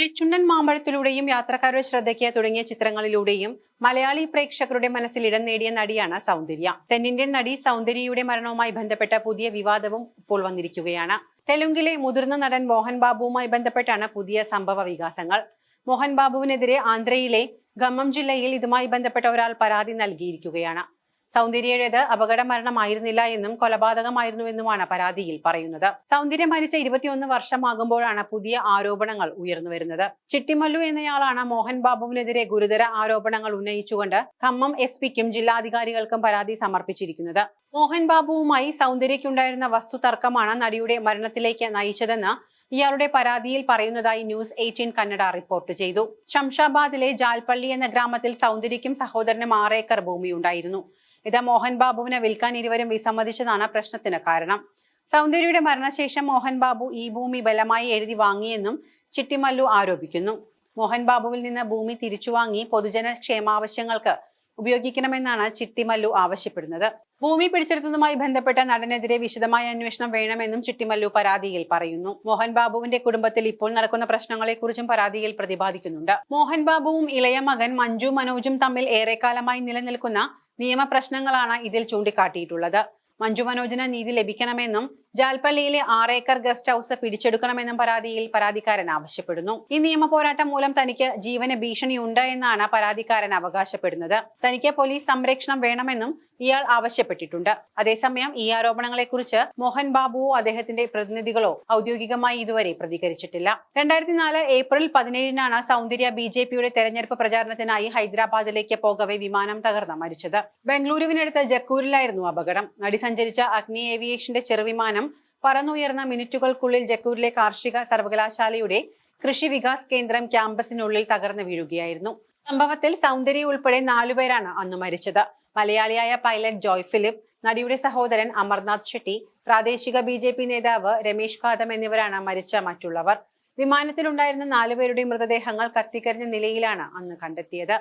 കിളിച്ചുണ്ടൻ മാമ്പഴത്തിലൂടെയും യാത്രക്കാരുടെ ശ്രദ്ധയ്ക്ക് തുടങ്ങിയ ചിത്രങ്ങളിലൂടെയും മലയാളി പ്രേക്ഷകരുടെ മനസ്സിൽ ഇടം നേടിയ നടിയാണ് സൗന്ദര്യ. തെന്നിന്ത്യൻ നടി സൗന്ദര്യയുടെ മരണവുമായി ബന്ധപ്പെട്ട പുതിയ വിവാദവും ഇപ്പോൾ വന്നിരിക്കുകയാണ്. തെലുങ്കിലെ മുതിർന്ന നടൻ മോഹൻ ബാബുവുമായി ബന്ധപ്പെട്ടാണ് പുതിയ സംഭവ വികാസങ്ങൾ. മോഹൻ ബാബുവിനെതിരെ ആന്ധ്രയിലെ ഖമ്മം ജില്ലയിൽ ഇതുമായി ബന്ധപ്പെട്ട ഒരാൾ പരാതി നൽകിയിരിക്കുകയാണ്. സൗന്ദര്യയുടേത് അപകട മരണമായിരുന്നില്ല എന്നും കൊലപാതകമായിരുന്നുവെന്നുമാണ് പരാതിയിൽ പറയുന്നത്. സൗന്ദര്യ മരിച്ച ഇരുപത്തിയൊന്ന് വർഷമാകുമ്പോഴാണ് പുതിയ ആരോപണങ്ങൾ ഉയർന്നു വരുന്നത്. ചിട്ടിമല്ലു എന്നയാളാണ് മോഹൻ ബാബുവിനെതിരെ ഗുരുതര ആരോപണങ്ങൾ ഉന്നയിച്ചുകൊണ്ട് ഖമ്മം എസ് പിക്കും ജില്ലാധികാരികൾക്കും പരാതി സമർപ്പിച്ചിരിക്കുന്നത്. മോഹൻ ബാബുവുമായി സൗന്ദര്യക്കുണ്ടായിരുന്ന വസ്തു തർക്കമാണ് നടിയുടെ മരണത്തിലേക്ക് നയിച്ചതെന്ന് ഇയാളുടെ പരാതിയിൽ പറയുന്നതായി ന്യൂസ് എയ്റ്റീൻ കന്നഡ റിപ്പോർട്ട് ചെയ്തു. ശംഷാബാദിലെ ജാൽപള്ളി എന്ന ഗ്രാമത്തിൽ സൗന്ദര്യക്കും സഹോദരനും ആറേക്കർ ഭൂമിയുണ്ടായിരുന്നു. ഇത് മോഹൻ ബാബുവിനെ വിൽക്കാൻ ഇരുവരും വിസമ്മതിച്ചതാണ് പ്രശ്നത്തിന് കാരണം. സൗന്ദര്യയുടെ മരണശേഷം മോഹൻ ബാബു ഈ ഭൂമി ബലമായി എഴുതി വാങ്ങിയെന്നും ചിട്ടിമല്ലു ആരോപിക്കുന്നു. മോഹൻ ബാബുവിൽ നിന്ന് ഭൂമി തിരിച്ചു വാങ്ങി പൊതുജന ക്ഷേമാവശ്യങ്ങൾക്ക് ഉപയോഗിക്കണമെന്നാണ് ചിട്ടിമല്ലു ആവശ്യപ്പെടുന്നത്. ഭൂമി പിടിച്ചെടുത്തതുമായി ബന്ധപ്പെട്ട നടനെതിരെ വിശദമായ അന്വേഷണം വേണമെന്നും ചിട്ടിമല്ലു പരാതിയിൽ പറയുന്നു. മോഹൻ ബാബുവിന്റെ കുടുംബത്തിൽ ഇപ്പോൾ നടക്കുന്ന പ്രശ്നങ്ങളെക്കുറിച്ചും പരാതിയിൽ പ്രതിപാദിക്കുന്നുണ്ട്. മോഹൻ ബാബുവും ഇളയ മകൻ മഞ്ജു മനോജും തമ്മിൽ ഏറെക്കാലമായി നിലനിൽക്കുന്ന നിയമപ്രശ്നങ്ങളാണ് ഇതിൽ ചൂണ്ടിക്കാട്ടിയിട്ടുള്ളത്. മഞ്ജു മനോജിന് നീതി ലഭിക്കണമെന്നും ജാൽപ്പള്ളിയിലെ ആറേക്കർ ഗസ്റ്റ് ഹൌസ് പിടിച്ചെടുക്കണമെന്നും പരാതിയിൽ പരാതിക്കാരൻ ആവശ്യപ്പെടുന്നു. ഈ നിയമ പോരാട്ടം മൂലം തനിക്ക് ജീവന് ഭീഷണിയുണ്ട് എന്നാണ് പരാതിക്കാരൻ അവകാശപ്പെടുന്നത്. തനിക്ക് പോലീസ് സംരക്ഷണം വേണമെന്നും ഇയാൾ ആവശ്യപ്പെട്ടിട്ടുണ്ട്. അതേസമയം ഈ ആരോപണങ്ങളെ കുറിച്ച് മോഹൻ ബാബുവോ അദ്ദേഹത്തിന്റെ പ്രതിനിധികളോ ഔദ്യോഗികമായി ഇതുവരെ പ്രതികരിച്ചിട്ടില്ല. രണ്ടായിരത്തി നാല് ഏപ്രിൽ പതിനേഴിനാണ് സൗന്ദര്യ ബി ജെ പിയുടെ തെരഞ്ഞെടുപ്പ് പ്രചാരണത്തിനായി ഹൈദരാബാദിലേക്ക് പോകവെ വിമാനം തകർന്ന് മരിച്ചത്. ബംഗളൂരുവിനടുത്ത് ജക്കൂരിലായിരുന്നു അപകടം. നടി സഞ്ചരിച്ച അഗ്നി ഏവിയേഷന്റെ ചെറുവിമാനം പറന്നുയർന്ന മിനിറ്റുകൾക്കുള്ളിൽ ജക്കൂരിലെ കാർഷിക സർവകലാശാലയുടെ കൃഷി വികാസ് കേന്ദ്രം ക്യാമ്പസിനുള്ളിൽ തകർന്നു വീഴുകയായിരുന്നു. സംഭവത്തിൽ സൗന്ദര്യ ഉൾപ്പെടെ നാലുപേരാണ് അന്ന് മരിച്ചത്. മലയാളിയായ പൈലറ്റ് ജോയ് ഫിലിപ്പ് നടിയുടെ സഹോദരൻ അമർനാഥ് ഷെട്ടി പ്രാദേശിക ബി ജെ പി നേതാവ് രമേശ് കാദം എന്നിവരാണ് മരിച്ച മറ്റുള്ളവർ. വിമാനത്തിലുണ്ടായിരുന്ന നാലുപേരുടെ മൃതദേഹങ്ങൾ കത്തിക്കരിഞ്ഞ നിലയിലാണ് അന്ന് കണ്ടെത്തിയത്.